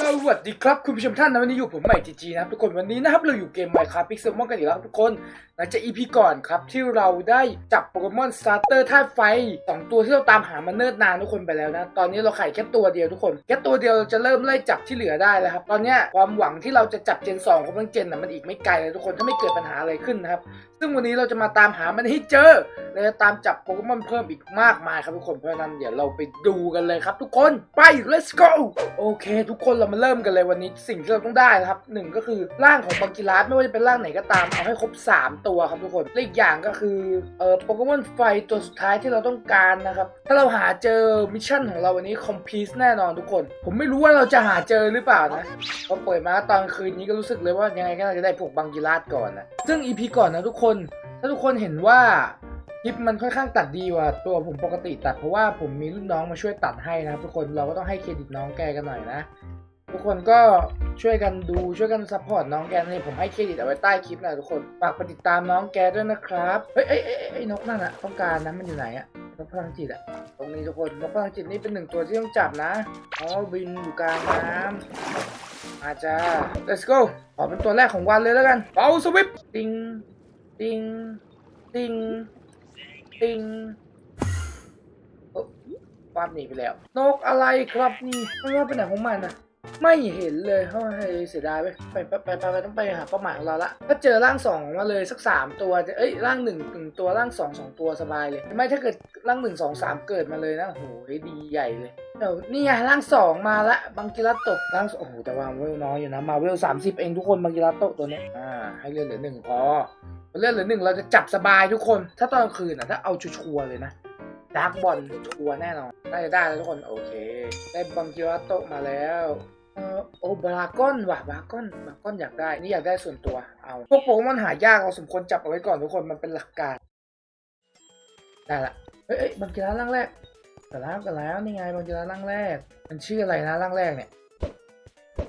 สวัสดีครับคุณผู้ชมท่านนะวันนี้อยู่ผมใหม่จีจีนะครับทุกคนวันนี้นะครับเราอยู่เกม Minecraft Pixel Mon กันอีกแล้วทุกคนหลังจาก EP ก่อนครับที่เราได้จับโปเกมอนสตาร์เตอร์ธาตุไฟสองตัวที่เราตามหามาเนิ่นนานทุกคนไปแล้วนะตอนนี้เราไข่แค่ตัวเดียวทุกคนแค่ตัวเดียวเราจะเริ่มไล่จับที่เหลือได้แล้วครับตอนนี้ความหวังที่เราจะจับเจน2ของทั้งเจนน่ะมันอีกไม่ไกลเลยทุกคนถ้าไม่เกิดปัญหาอะไรขึ้นนะครับซึ่งวันนี้เราจะมาตามหามันให้เจอเราจะตามจับโปเกมอนเพิ่มอีกมากมายครับทุกคนเพราะฉะนั้นเดี๋ยวเราไปดูกันเลยครับ ทุกคนไป let's go โอเค ทุกคนเรามาเริ่มกันเลยวันนี้สิ่งที่เราต้องได้นะครับหนึ่งก็คือร่างของบังกิรัสไม่ว่าจะเป็นร่างไหนก็ตามเอาให้ครบ 3 ตัวครับทุกคนและอีกอย่างก็คือเอ่อโปเกมอนไฟตัวสุดท้ายที่เราต้องการนะครับถ้าเราหาเจอมิชชั่นของเราวันนี้คอมพลีทแน่นอนทุกคน ผมไม่รู้ว่าเราจะหาเจอหรือเปล่านะพอเปิดมาตอนคืนนี้ก็รู้สึกเลยว่ายังไงก็น่าจะได้พวกบังกิรัสก่อนนะซึ่ง EP ก่อนนะทุกคน ถ้าทุกคนเห็นว่าคลิปมันค่อนข้างตัดดีกว่าตัวผมปกติตัดเพราะว่าผมมีรุ่นน้องมาช่วยตัดให้นะครับทุกคนเราก็ต้องให้เครดิตน้องแกกันหน่อยนะ ทุกคนก็ช่วยกันดูช่วยกันซัพพอร์ตน้องแกนี่ผมให้เครดิตเอาไว้ใต้คลิปนะทุกคนฝากไปติดตามน้องแกด้วยนะครับ เฮ้ยเอ้ยเอ้ยเอ้ยนกนั่นอะต้องการนะมันอยู่ไหนอะนกพลังจิตอะตรงนี้ทุกคนนกพลังจิตนี่เป็นหนึ่งตัวที่ต้องจับนะอ๋อบินอยู่กลางน้ำอาจ้า let's go ขอเป็นตัวแรกของวันเลยแล้วกันเป่าสวิปติงติงติงติงควาบหนีไปแล้ว นกอะไรครับนี่มันว่าไปไหนของมันอะ ไม่เห็นเลยเฮ้ยเสียดายไปไปไปไปต้องไปหาเป้าหมายของเราละถ้าเจอร่างสองมาเลยสักสามตัวจะเอ้ยร่างหนึ่งหนึ่งตัวร่างสองสองตัวสบายเลย ไม่ถ้าเกิดร่างหนึ่งสองสามเกิดมาเลยนะโอ้โหดีใหญ่เลยเดี๋ยวนี่ไงร่างสองมาละบังกิรัตโตร่างโอ้โหแต่ว่าเวลน้อยอยู่นะมาเวลสามสิบเองทุกคนบังกิรัตโตตัวเนี้ยอ่าให้เลือดเหลือหนึ่งพอเลือดเหลือหนึ่งเราจะจับสบายทุกคน ถ้าตอนกลางคืนอะถ้าเอาชัวร์เลยนะดาร์กบอลชัวร์แน่นอนน่าจะได้แล้วทุกคนโอเค ได้บังกิรัตโตมาแล้ว เออโอบรากอนว่ะบรากอนบรากอนอยากได้ นี่อยากได้ส่วนตัวเอาพวกโปเกมอนหายากเราสมควรจับเอาไว้ก่อนทุกคนมันเป็นหลักการ ได้ละเอ้ยบังกีราร่างแรกแต่แล้วกันแล้วนี่ไงบังกีราร่างแรก มันชื่ออะไรนะร่างแรกเนี่ย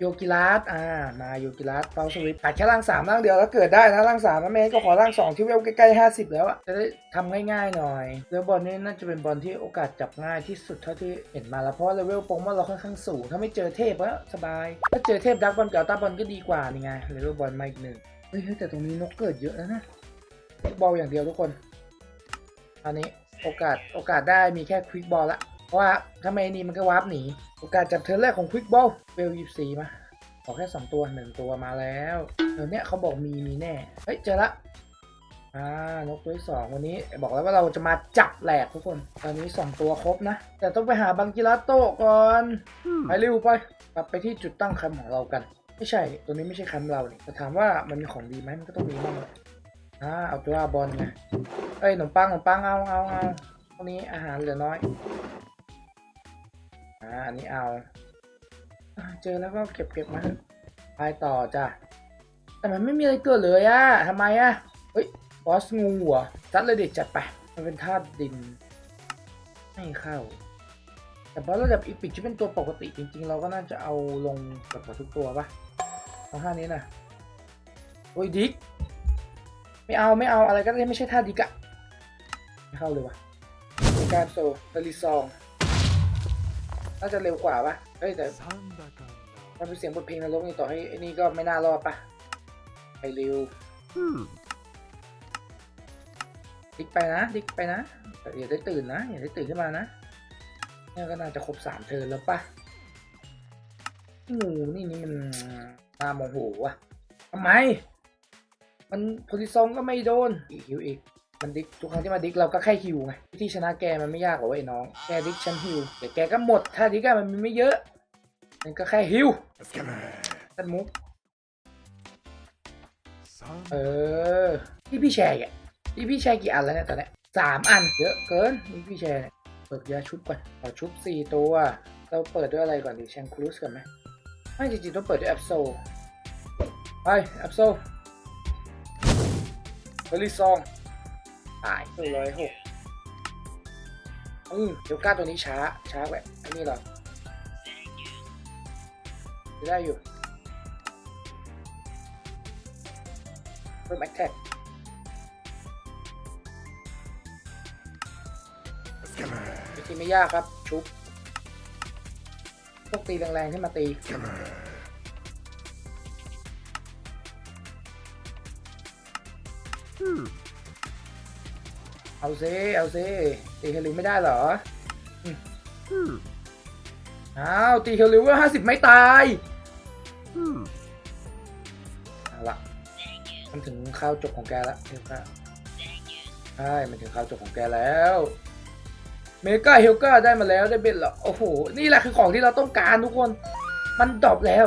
โยกิรัสอ่ามาโยกิรัสเฟลสวิตขาดแค่ร่างสามร่างเดียวแล้วเกิดได้นะร่างสามนะแม่งั้นก็ขอร่างสองที่เวลใกล้ๆห้าสิบแล้วอะจะได้ทำง่ายๆหน่อยแล้วบอลนี้น่าจะเป็นบอลที่โอกาสจับง่ายที่สุดเท่าที่เห็นมาแล้วเพราะเลเวลโปรโมอนเราค่อนข้างสูงถ้าไม่เจอเทพก็สบายถ้าเจอเทพดักบอลกับอัลตาบอลก็ดีกว่านี่ไงเลเวลบอลมาอีกหนึ่งเฮ้ยแต่ตรงนี้นกเกิดเยอะแล้วนะบอลอย่างเดียวทุกคนอันนี้โอกาสโอกาสได้มีแค่ควิกบอลละ ว่าถ้าไม่นี่มันก็วาร์ปหนี โอกาสจับเทิร์นแรกของควิกบอลเวลยี่สี่มาขอแค่สองตัวหนึ่งตัวมาแล้วเดี๋ยวเนี้ยเขาบอกมีมีแน่ เฮ้ย เจอละอ่านกตัวที่สองวันนี้บอกแล้วว่าเราจะมาจับแหลกทุกคน ตอนนี้สองตัวครบนะ แต่ต้องไปหาบังกิราโตะก่อนไปเร็วไปกลับไปที่จุดตั้งแคมป์ของเรากัน ไม่ใช่ ตัวนี้ไม่ใช่แคมป์เราเนี่ยแต่ถามว่ามันมีของดีไหมมันก็ต้องมีบ้างแหละอ่าเอาตัวบอลไงเอ้ยขนมปังขนมปังเอาเอาเอาตรงนี้อาหารเหลือน้อย อ่าอันนี้เอาเจอแล้วก็เก็บเก็บมาไปต่อจ้ะแต่มันไม่มีอะไรเกิดเลยอะทำไมอะเฮ้ยบอสงูเหรอซัดเลยเด็ดจัดไปมันเป็นธาตุดินไม่เข้า แต่บอสระดับอีพิกที่เป็นตัวปกติจริง ๆ เราก็น่าจะเอาลงกับทุกตัวปะเอาท่านี้นะโอ้ยดิกไม่เอาไม่เอาอะไรก็ได้ไม่ใช่ท่าดิกอะไม่เข้าเลยวะการโซเดลิซอง น่าจะเร็วกว่าปะเฮ้ยแต่มันเป็นเสียงบทเพลงนรกนี่ต่อให้ไอ้นี่ก็ไม่น่ารอดปะไปเร็วดิกไปนะดิกไปนะแต่อย่าได้ตื่นนะอย่าได้ตื่นขึ้นมานะเนี่ยก็น่าจะครบสามเทิร์นแล้วปะงูนี่นี่มันตาโมโหวะทำไม มันโพลิซองก็ไม่โดนอีกฮิวอีก มันดิกทุกครั้งที่มาดิกเราก็แค่ฮิวไงวิธีชนะแกมันไม่ยากหรอกเว้ยน้องแกดิกฉันฮิวเดี๋ยวแกก็หมดถ้าดิกอะมันมีไม่เยอะมันก็แค่ฮิวตัดมุกเออที่พี่แชร์อะที่พี่แชร์กี่อันแล้วเนี่ยตอนเนี้ยสามอันเยอะเกินนี่พี่แชร์เนี่ยเปิดยาชุบก่อนขอชุบสี่ตัว เราเปิดด้วยอะไรก่อนดีแชงครูสก่อนไหมไม่จริงๆต้องเปิดด้วยแอปโซไปแอปโซเฮลิซอง ตายหนึ่งร้อยหกอืมเดี๋ยวก้าตัวนี้ช้า ช้าไปอันนี้เหรอจะได้อยู่ เพิ่มแอคแท็ก วิธีไม่ยากครับ ชุบพวกตีแรงๆที่มาตี เอาซิเอาซิตีเฮลิวไม่ได้เหรออืมอ้าวตีเฮลิวว่าห้าสิบไม่ตายเอาละมันถึงข้าวจบของแกแล้วเฮลกาใช่มันถึงข้าวจบของแกแล้ว เมกาเฮลกาได้มาแล้วได้เบ็ดเหรอโอ้โห นี่แหละคือของที่เราต้องการทุกคน มันดรอปแล้ว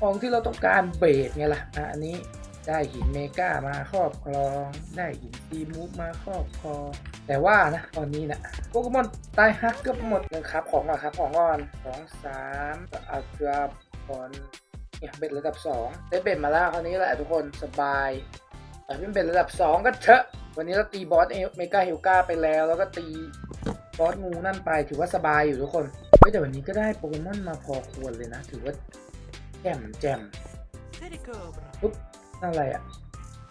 ของที่เราต้องการเบสไงล่ะอะอันนี้ ได้หินเมกามาครอบครอง ได้หินซีมูฟมาครอบครอง แต่ว่านะตอนนี้นะโปเกมอนตายฮักเกือบหมดเลยครับของก่อนครับของก่อนสองสามอัลตราบอลเนี่ยเบ็ดระดับสองได้เบ็ดมาแล้วคราวนี้แหละทุกคนสบาย แต่เป็นเบ็ดระดับสองก็เถอะ วันนี้เราตีบอสเมกาเฮลกาไปแล้ว แล้วก็ตีบอสงูนั่นไปถือว่าสบายอยู่ทุกคนเฮ้ยแต่วันนี้ก็ได้โปเกมอนมาพอควรเลยนะ ถือว่าแจ่มแจ่มปุ๊บนั่น อะไรอะ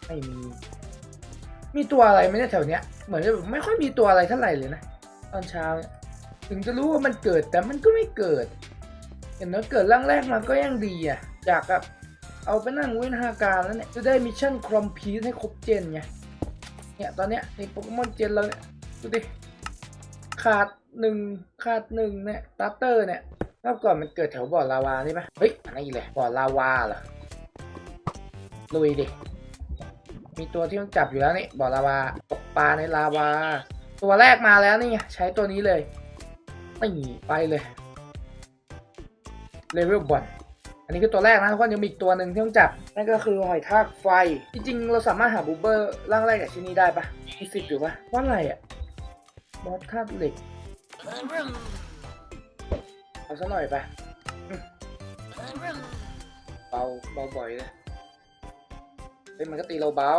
ไม่มี มีตัวอะไรไหมเนี่ยแถวเนี้ย เหมือนจะแบบไม่ค่อยมีตัวอะไรเท่าไหร่เลยนะ ตอนเช้าเนี่ยถึงจะรู้ว่ามันเกิดแต่มันก็ไม่เกิด เห็นว่าเกิดร่างแรกมาก็ยังดีอะ อยากแบบเอาไปนั่งเว้นหาการแล้วเนี่ย จะได้มิชชั่นครอมพีให้ครบเจนไง เนี่ยตอนเนี้ยในโปเกมอนเจนเราเนี่ยดูดิ ขาดหนึ่งขาดหนึ่งเนี่ยตาร์เตอร์เนี่ยรอบก่อนมันเกิดแถวบ่อลาวานี่ปะเฮ้ยอันนี้เลยบ่อลาวาเหรอ ลุยดิ มีตัวที่ต้องจับอยู่แล้วนี่บ่อลาวาตกปลาในลาวา ตัวแรกมาแล้วนี่ ใช้ตัวนี้เลยนี่ไปเลยเลเวลบอลอันนี้คือตัวแรกนะทุกคนยังมีอีกตัวหนึ่งที่ต้องจับ นั่นก็คือหอยทากไฟ จริงๆ เราสามารถหาบูเบอร์ร่างแรกจากที่นี่ได้ปะมีสิทธิ์อยู่ปะว่าอะไรอะบอสธาตุเหล็กเอาซะหน่อยปะเบาเบาบ่อยเลย ฮ้ยมันก็ตีเราเบา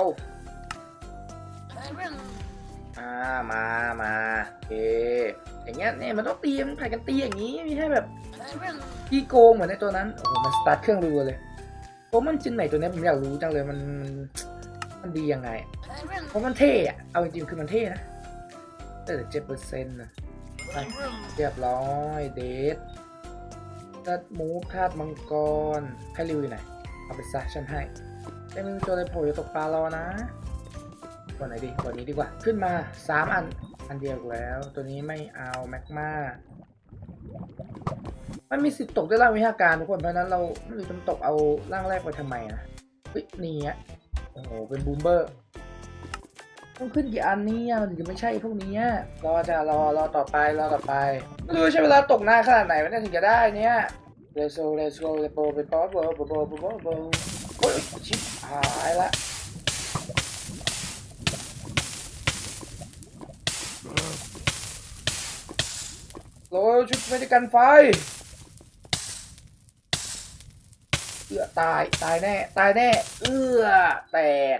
อ่ามามาโอเคอย่างเงี้ยเนี่ยมันต้องตีมันผ่านกันตีอย่างนี้ไม่ใช่แบบขี้โกงเหมือนในตัวนั้นโอ้โหมันสตาร์ทเครื่องรัวเลยโอ้มันจินไหนตัวนี้ผมอยากรู้จังเลยมันมันมันดียังไงเพราะมันเท่อะเอาจริงๆคือมันเท่นะแต่เจ็ดเปอร์เซ็นต์นะเรียบร้อยเดทตัดมูฟธาตุมังกรใครริวอยู่ไหน เอาไปซะฉันให้ ไม่มีตัวอะไรโผล่ตกปลารอนะตัวไหนดีตัวนี้ดีกว่า ขึ้นมาสามอัน อันเดียวแล้ว ตัวนี้ไม่เอาแมกมามันมีสิทธิ์ตกได้ร่างวิชาการทุกคน เพราะนั้นเราไม่รู้จะตกเอาร่างแรกไปทำไมนะเฮ้ยนี่อะโอ้โห เป็นบูมเบอร์ต้องขึ้นกี่อันนี่ยมันถึงจะไม่ใช่พวกนี้รอจะรอรอต่อไปรอต่อไป ไม่รู้ใช้เวลาตกนานขนาดไหนวะเนี่ยถึงจะได้เนี่ย เลโซเลโซเลโปเป็นป๊อปโบโบโบโบโบโบโอ้ยชิบหายละโลชุดไม่ได้กันไฟเอื้อตายตายแน่ตายแน่เอื้อแตก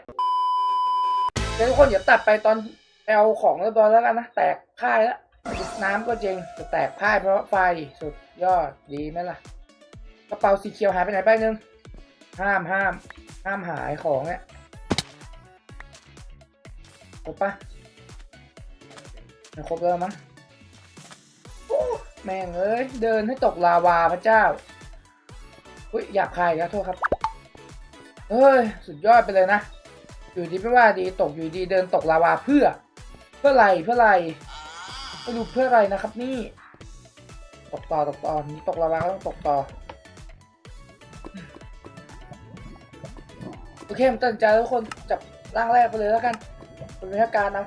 เดี๋ยวทุกคนอย่าตัดไปตอนไปเอาของเรียบร้อยแล้วกันนะแตกพ่ายแล้วน้ำก็เจงจะแตกพ่ายเพราะไฟสุดยอดดีไหมล่ะ กระเป๋าสีเขียวหายไปไหนไปนึง ห้ามห้าม ห้ามหายของเนี่ยครบปะไม่ครบแล้วมั้งโอ้แม่งเอ้ย เดินให้ตกลาวาพระเจ้า อุ้ยอยากคายแล้วโทษครับ เฮ้ย สุดยอดไปเลยนะ อยู่ดีไม่ว่าดีตกอยู่ดีเดินตกลาวาเพื่อ เพื่ออะไรเพื่ออะไรไม่รู้เพื่ออะไรนะครับนี่ ตกต่อตกต่อนี่ตกลาวาก็ต้องตกต่อ อเคผมตัดสินใจแล้วทุกคนจับร่างแรกไปเลยแล้วกันเป็นวิทยาการนะ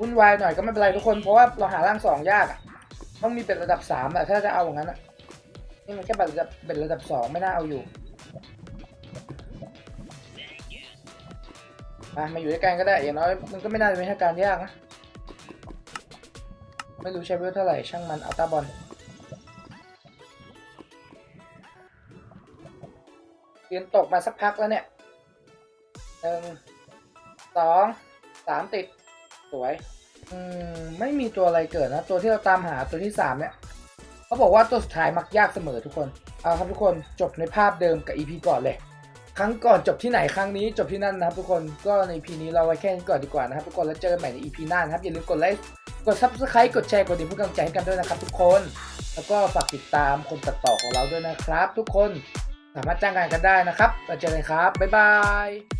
วุ่นวายหน่อยก็ไม่เป็นไรทุกคนเพราะว่าเราหาร่างสองยากอะต้องมีเป็นระดับสามอะถ้าจะเอาอย่างนั้นอะนี่มันแค่เป็นระดับเป็นระดับสองไม่น่าเอาอยู่มามาอยู่ด้วยกันก็ได้อย่างน้อยมันก็ไม่น่าจะเป็นเหตุการยากนะไม่รู้ใช้เวลเท่าไหร่ช่างมันอัลตาบอล ยนตกมาสักพักแล้วเนี่ยหนึ่งสองสามติด สวย อืม ไม่มีตัวอะไรเกิดนะ ตัวที่เราตามหาตัวที่สามเนี่ยเขาบอกว่าตัวสุดท้ายมักยากเสมอทุกคน เอาครับทุกคนจบในภาพเดิมกับ EP ก่อนเลย ครั้งก่อนจบที่ไหนครั้งนี้จบที่นั่นนะครับทุกคนก็ใน EP นี้เราไว้แค่นี้ก่อนดีกว่านะครับทุกคนแล้วเจอกันใหม่ใน EP หน้านะครับอย่าลืมกดไลค์กด Subscribe กดแชร์กดติดเพื่อกำลังใจให้กันด้วยนะครับทุกคน แล้วก็ฝากติดตามคนตัดต่อของเราด้วยนะครับ ทุกคน สามารถจ้างงานกันได้นะครับไปเจอกันครับบ๊ายบาย